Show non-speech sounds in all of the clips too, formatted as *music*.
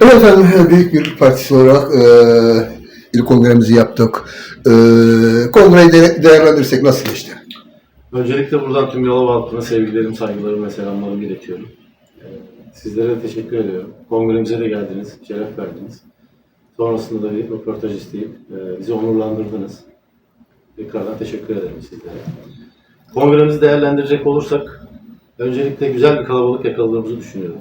Evet efendim büyük bir partisi olarak e, ilk kongremizi yaptık. E, kongreyi de, değerlendirirsek nasıl geçti? Öncelikle buradan tüm Yalova halkına sevgilerim, saygılarım ve selamlarımı iletiyorum. Ee, Sizlere teşekkür ediyorum. Kongremize de geldiniz, şeref verdiniz. Sonrasında da bir röportaj isteyip e, bizi onurlandırdınız. Tekrardan teşekkür ederim sizlere. Kongremizi değerlendirecek olursak, öncelikle güzel bir kalabalık yakaladığımızı düşünüyorum.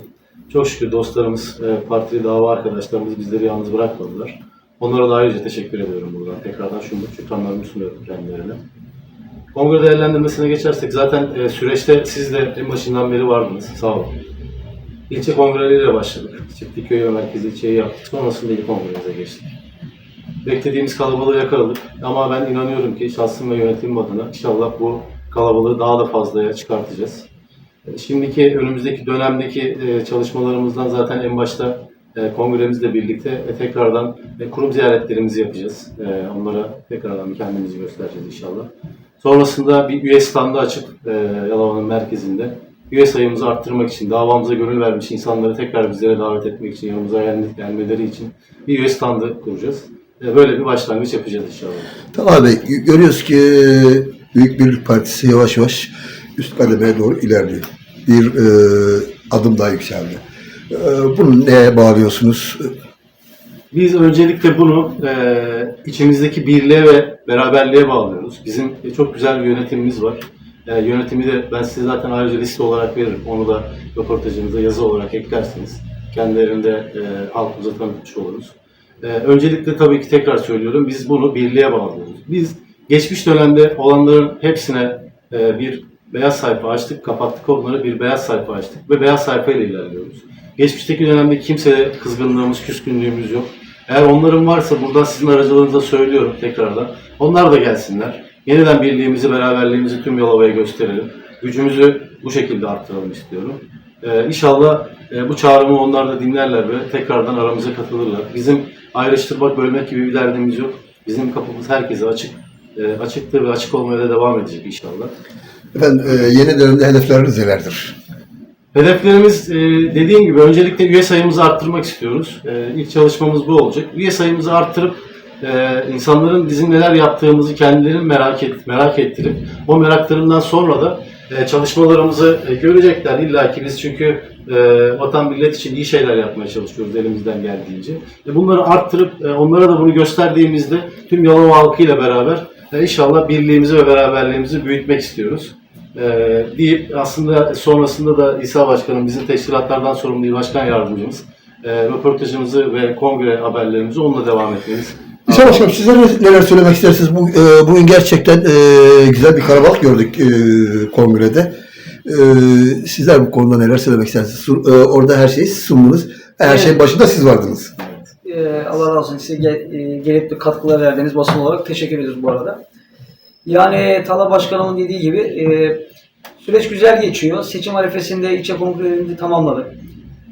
Çok şükür dostlarımız, e, partili dava arkadaşlarımız bizleri yalnız bırakmadılar. Onlara da ayrıca teşekkür ediyorum buradan. Tekrardan şunu şükranlarımı sunuyorum kendilerine. Kongre değerlendirmesine geçersek zaten e, süreçte siz de en başından beri vardınız. Sağ olun. İlçe kongreleriyle başladık. Çiftliköy ve merkezi ilçeyi yaptık. Sonrasında il kongremize geçtik. Beklediğimiz kalabalığı yakaladık. Ama ben inanıyorum ki şahsım ve yönetimim adına inşallah bu kalabalığı daha da fazlaya çıkartacağız. Şimdiki önümüzdeki dönemdeki e, çalışmalarımızdan zaten en başta e, kongremizle birlikte e, tekrardan kurum ziyaretlerimizi yapacağız. Onlara tekrardan kendimizi göstereceğiz inşallah. Sonrasında bir üye standı açıp Yalova'nın merkezinde üye sayımızı arttırmak için, davamıza gönül vermiş insanları tekrar bizlere davet etmek için, yanımıza gel- gelmeleri için bir üye standı kuracağız. Böyle bir başlangıç yapacağız inşallah. Talha Bey görüyoruz ki Büyük Birlik Partisi yavaş yavaş üst kademeye doğru ilerliyor. Bir e, adım daha yükseldi. E, bunu neye bağlıyorsunuz? Biz öncelikle bunu e, içimizdeki birliğe ve beraberliğe bağlıyoruz. Bizim çok güzel bir yönetimimiz var. E, yönetimi de ben size zaten ayrıca liste olarak veririm. Onu da röportajınıza yazı olarak eklersiniz. Kendilerini de e, halkımıza tanıtmış oluruz. E, öncelikle tabii ki tekrar söylüyorum biz bunu birliğe bağlıyoruz. Biz geçmiş dönemde olanların hepsine e, bir beyaz sayfa açtık, kapattık onları bir beyaz sayfa açtık ve beyaz sayfa ile ilerliyoruz. Geçmişteki dönemde kimseye kızgınlığımız, küskünlüğümüz yok. Eğer onların varsa buradan sizin aracılığınızla söylüyorum tekrardan. Onlar da gelsinler. Yeniden birliğimizi, beraberliğimizi tüm Yalova'ya gösterelim. Gücümüzü bu şekilde arttıralım istiyorum. Ee, inşallah e, bu çağrımı onlar da dinlerler ve tekrardan aramıza katılırlar. Bizim ayrıştırmak, bölmek gibi bir derdimiz yok. Bizim kapımız herkese açık. E, açıktır ve açık olmaya da devam edecek inşallah. Efendim e, yeni dönemde hedefleriniz nelerdir? Hedeflerimiz e, dediğim gibi öncelikle üye sayımızı arttırmak istiyoruz. E, ilk çalışmamız bu olacak. Üye sayımızı arttırıp e, insanların bizim neler yaptığımızı kendilerinin merak et, merak ettirip o meraklarından sonra da çalışmalarımızı görecekler. İlla ki biz çünkü e, vatan millet için iyi şeyler yapmaya çalışıyoruz elimizden geldiğince. Bunları arttırıp onlara da bunu gösterdiğimizde tüm Yalova halkıyla beraber inşallah birliğimizi ve beraberliğimizi büyütmek istiyoruz. Ee, deyip aslında sonrasında da İsa Başkanım bizim teşkilatlardan sorumlu il başkan yardımcımız e, röportajımızı ve kongre haberlerimizi onunla devam etmeniz. İsa Başkanım sizler neler söylemek istersiniz? Bu, e, bugün gerçekten e, güzel bir kalabalık gördük e, kongrede. E, sizler bu konuda neler söylemek istersiniz? Sur- e, orada her şeyi siz sundunuz. Her Evet. şeyin başında siz vardınız. Ee, Allah razı olsun size gel, e, gelip de katkılar verdiğiniz basın olarak teşekkür ediyoruz bu arada. Yani Tala Başkanımın dediği gibi e, süreç güzel geçiyor. Seçim arifesinde ilçe kongremizi tamamladık.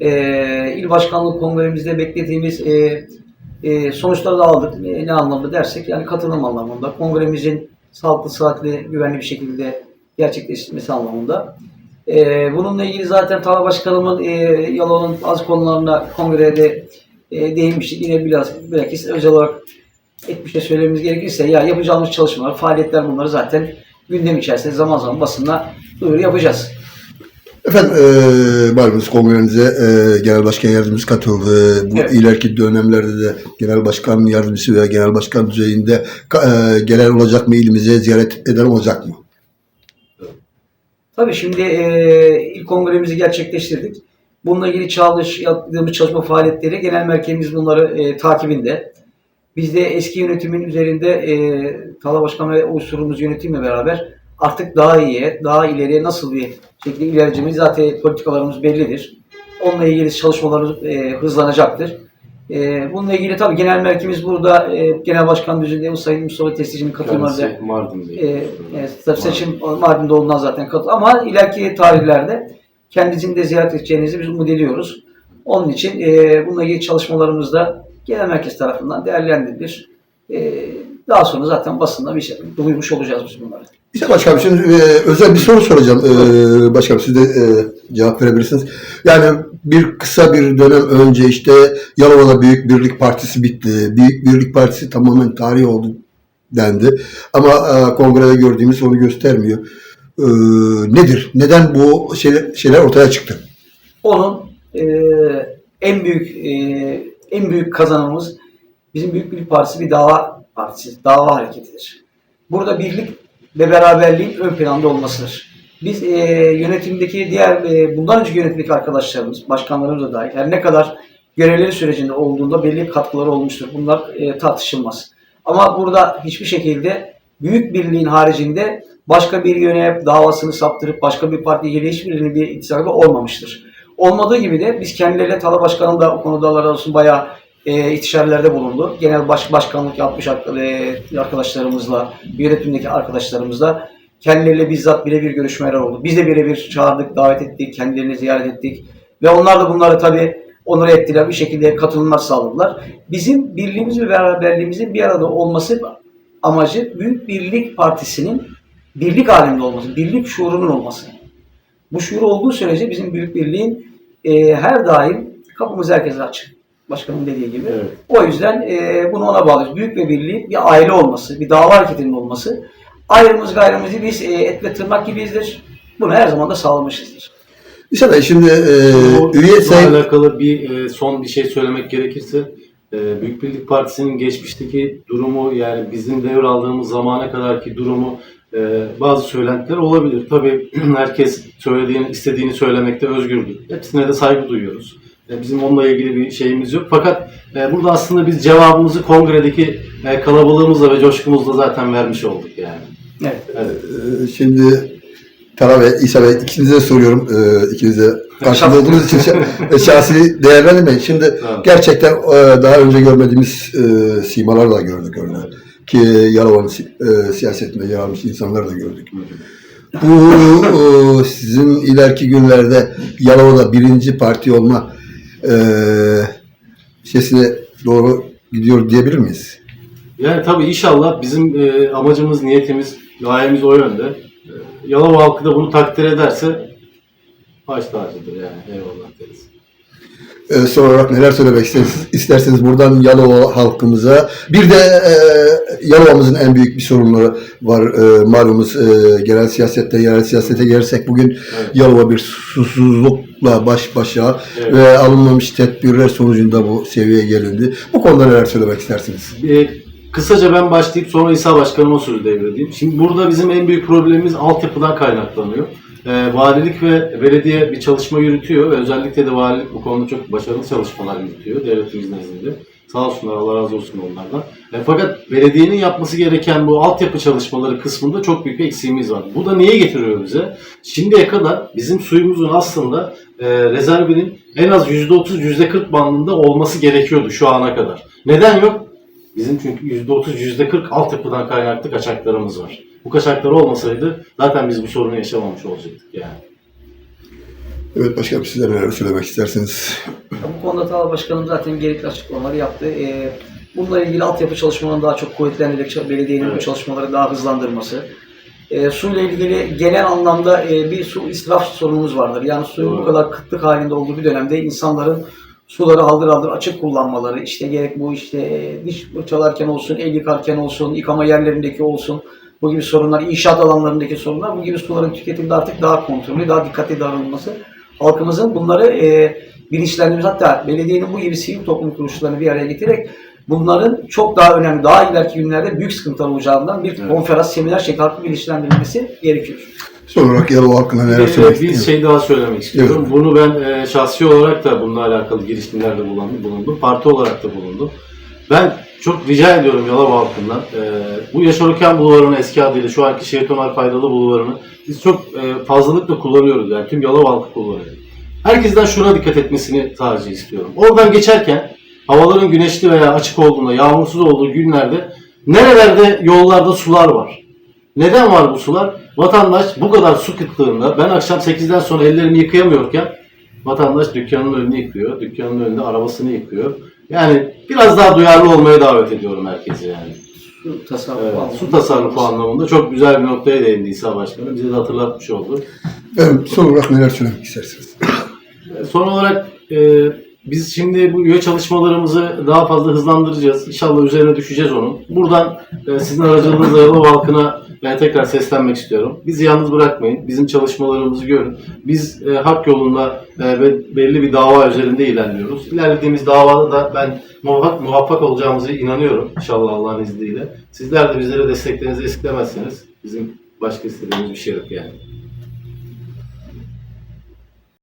E, il başkanlık kongremizde beklediğimiz e, e, sonuçları da aldık. E, ne anlamda dersek yani katılım anlamında. Kongremizin sağlıklı, saatli, güvenli bir şekilde gerçekleştirilmesi anlamında. E, bununla ilgili zaten Tala Başkanımın e, Yalova'nın bazı konularına kongrede e, değinmiştik. Yine biraz bilakis özel olarak ek bir şey söylememiz gerekirse ya yapacağımız çalışmalar, faaliyetler bunları zaten gündem içerisinde zaman zaman basında duyuru yapacağız. Efendim e, malumunuz kongrenize e, Genel Başkan Yardımcısı katıldı. Bu Evet. ileriki dönemlerde de Genel Başkan Yardımcısı veya Genel Başkan düzeyinde e, gelen olacak mı ilimize ziyaret eden olacak mı? Tabii şimdi e, ilk kongremizi gerçekleştirdik. Bununla ilgili çalış, yaptığımız çalışma faaliyetleri genel merkezimiz bunları e, takibinde. Biz de eski yönetimin üzerinde e, Tala Başkan ve oluşturduğumuz yönetimle beraber artık daha iyiye, daha ileriye nasıl bir şekilde ilerleyeceğimiz zaten politikalarımız bellidir. Onunla ilgili çalışmalarımız e, hızlanacaktır. E, bununla ilgili tabii genel merkezimiz burada e, Genel Başkan düzeyinde Sayın Mustafa Testici'nin katılımında Kendisi Mardin'de. ee, evet, tabii seçim Mardin'de olduğundan zaten katıl. Ama ileriki tarihlerde kendisini de ziyaret edeceğinizi biz umut ediyoruz. Onun için e, bununla ilgili çalışmalarımızda genel merkez tarafından değerlendirilir. E, daha sonra zaten basında bir şey duyurmuş olacağız biz bunları. İşte başkanım şimdi e, özel bir soru soracağım. E, başkanım siz de e, cevap verebilirsiniz. Yani bir kısa bir dönem önce işte Yalova'da Büyük Birlik Partisi bitti. Büyük Birlik Partisi tamamen tarih oldu dendi. Ama e, kongrede gördüğümüz onu göstermiyor. E, nedir? Neden bu şeyler, şeyler ortaya çıktı? Onun e, en büyük e, en büyük kazanımımız bizim Büyük Birlik Partisi bir dava partisi, dava hareketidir. Burada birlik ve beraberliğin ön planda olmasıdır. Biz e, yönetimdeki diğer e, bundan önceki yönetimdeki arkadaşlarımız, başkanlarımız da dahil her ne kadar görevleri sürecinde olduğunda belli katkıları olmuştur. Bunlar e, tartışılmaz. Ama burada hiçbir şekilde büyük birliğin haricinde başka bir yöne davasını saptırıp başka bir partiye hiçbirinin bir ittifakı olmamıştır. Olmadığı gibi de biz kendileriyle Tala Başkanım da o konuda Allah olsun bayağı e, istişarelerde bulundu. Genel baş, başkanlık yapmış e, arkadaşlarımızla, yönetimdeki arkadaşlarımızla kendileriyle bizzat birebir görüşmeler oldu. Biz de birebir çağırdık, davet ettik, kendilerini ziyaret ettik. Ve onlar da bunları tabii onur ettiler, bir şekilde katılımlar sağladılar. Bizim birliğimiz ve beraberliğimizin bir arada olması amacı Büyük Birlik Partisi'nin birlik halinde olması, birlik şuurunun olması. Bu şuur olduğu sürece bizim Büyük Birliğin e, her daim kapımız herkese açık. Başkanın dediği gibi. Evet. O yüzden e, bunu ona bağlıyoruz. Büyük ve birliği bir aile olması, bir dava hareketinin olması. Ayrımız gayrımızı biz e, et ve tırnak gibiyizdir. Bunu her zaman da sağlamışızdır. İnşallah e, şimdi e, Bu- üye sayı... alakalı bir e, son bir şey söylemek gerekirse e, Büyük Birlik Partisi'nin geçmişteki durumu yani bizim devraldığımız zamana kadarki durumu e, bazı söylentiler olabilir. Tabii *clears throat* herkes söylediğini, istediğini söylemekte özgürdür. Hepsine de saygı duyuyoruz. E, bizim onunla ilgili bir şeyimiz yok. Fakat e, burada aslında biz cevabımızı kongredeki e, kalabalığımızla ve coşkumuzla zaten vermiş olduk yani. Evet. Ee, Şimdi Tara ve İsa Bey ikinize soruyorum. Ee, ikinize karşımda olduğunuz için şa- şahsi *laughs* değerlendirmeyin. Şimdi Tamam. gerçekten e, daha önce görmediğimiz e, simalar da gördük örneğin. Ki si- e, siyasetinde yer insanlar da gördük. Bu e, sizin ileriki günlerde Yalova'da birinci parti olma e, şeysine doğru gidiyor diyebilir miyiz? Yani tabii inşallah bizim e, amacımız, niyetimiz, gayemiz o yönde. E, Yalova halkı da bunu takdir ederse baş tacıdır yani. Eyvallah deriz. Ee, son olarak neler söylemek isterseniz, isterseniz buradan Yalova halkımıza bir de e, Yalova'mızın en büyük bir sorunları var e, malumuz e, genel siyasette yerel siyasete gelirsek bugün Evet. Yalova bir susuzlukla baş başa Evet. ve alınmamış tedbirler sonucunda bu seviyeye gelindi. Bu konuda neler söylemek istersiniz? E, kısaca ben başlayıp sonra İsa Başkanıma sözü devredeyim. Şimdi burada bizim en büyük problemimiz altyapıdan kaynaklanıyor. E, valilik ve belediye bir çalışma yürütüyor ve özellikle de valilik bu konuda çok başarılı çalışmalar yürütüyor devletimizin nezdinde. Sağ olsunlar, Allah razı olsun onlardan. E, fakat belediyenin yapması gereken bu altyapı çalışmaları kısmında çok büyük bir eksiğimiz var. Bu da niye getiriyor bize? Şimdiye kadar bizim suyumuzun aslında e, rezervinin en az %30, %40 bandında olması gerekiyordu şu ana kadar. Neden yok? Bizim çünkü %30, %40 altyapıdan kaynaklı kaçaklarımız var. Bu kaçaklar olmasaydı zaten biz bu sorunu yaşamamış olacaktık yani. Evet başkanım sizler neler söylemek istersiniz? Bu konuda Tala Başkanım zaten gerekli açıklamaları yaptı. Ee, bununla ilgili altyapı çalışmalarını daha çok kuvvetlendirerek belediyenin bu Evet. çalışmaları daha hızlandırması. E, suyla ilgili genel anlamda e, bir su israf sorunumuz vardır. Yani suyun bu kadar kıtlık halinde olduğu bir dönemde insanların suları haldır haldır açık kullanmaları, işte gerek bu işte diş fırçalarken olsun, el yıkarken olsun, yıkama yerlerindeki olsun, bu gibi sorunlar, inşaat alanlarındaki sorunlar, bu gibi suların tüketimde artık daha kontrollü, daha dikkatli davranılması halkımızın bunları e, bilinçlendirmesi hatta belediyenin bu gibi sivil toplum kuruluşlarını bir araya getirerek bunların çok daha önemli, daha ileriki günlerde büyük sıkıntılar olacağından bir Evet. konferans, seminer şeklinde halkı bilinçlendirilmesi gerekiyor. Son olarak Yalova halkına neler söylemek bir şey daha söylemek istiyorum. Bunu ben e, şahsi olarak da bununla alakalı girişimlerde bulundum. bulundum. Parti olarak da bulundum. Ben çok rica ediyorum Yalova halkından. e, bu Yaşar Okan Bulvarı'nı eski adıyla şu anki Şehit Ömer Faydalı Bulvarı'nı biz çok e, fazlalıkla kullanıyoruz. Yani tüm Yalova halkı kullanıyor. Herkesten şuna dikkat etmesini sadece istiyorum. Oradan geçerken havaların güneşli veya açık olduğunda, yağmursuz olduğu günlerde nerelerde yollarda sular var. Neden var bu sular? Vatandaş bu kadar su kıtlığında ben akşam 8'den sonra ellerimi yıkayamıyorken vatandaş dükkanının önünü yıkıyor. Dükkanının önünde arabasını yıkıyor. Yani biraz daha duyarlı olmaya davet ediyorum herkesi yani. Su tasarrufu Evet, anlamında. su tasarrufu anlamında çok güzel bir noktaya değindi İsa Başkanı. Bize de hatırlatmış oldu. Efendim, son olarak neler söylemek istersiniz? Son olarak e, biz şimdi bu üye çalışmalarımızı daha fazla hızlandıracağız. İnşallah üzerine düşeceğiz onun. Buradan e, sizin aracılığınızla Yalova halkına e, tekrar seslenmek istiyorum. Bizi yalnız bırakmayın. Bizim çalışmalarımızı görün. Biz e, hak yolunda e, ve belli bir dava üzerinde ilerliyoruz. İlerlediğimiz davada da ben muvaffak, muvaffak olacağımızı inanıyorum. İnşallah Allah'ın izniyle. Sizler de bizlere desteklerinizi esirgemezseniz bizim başka istediğimiz bir şey yok yani.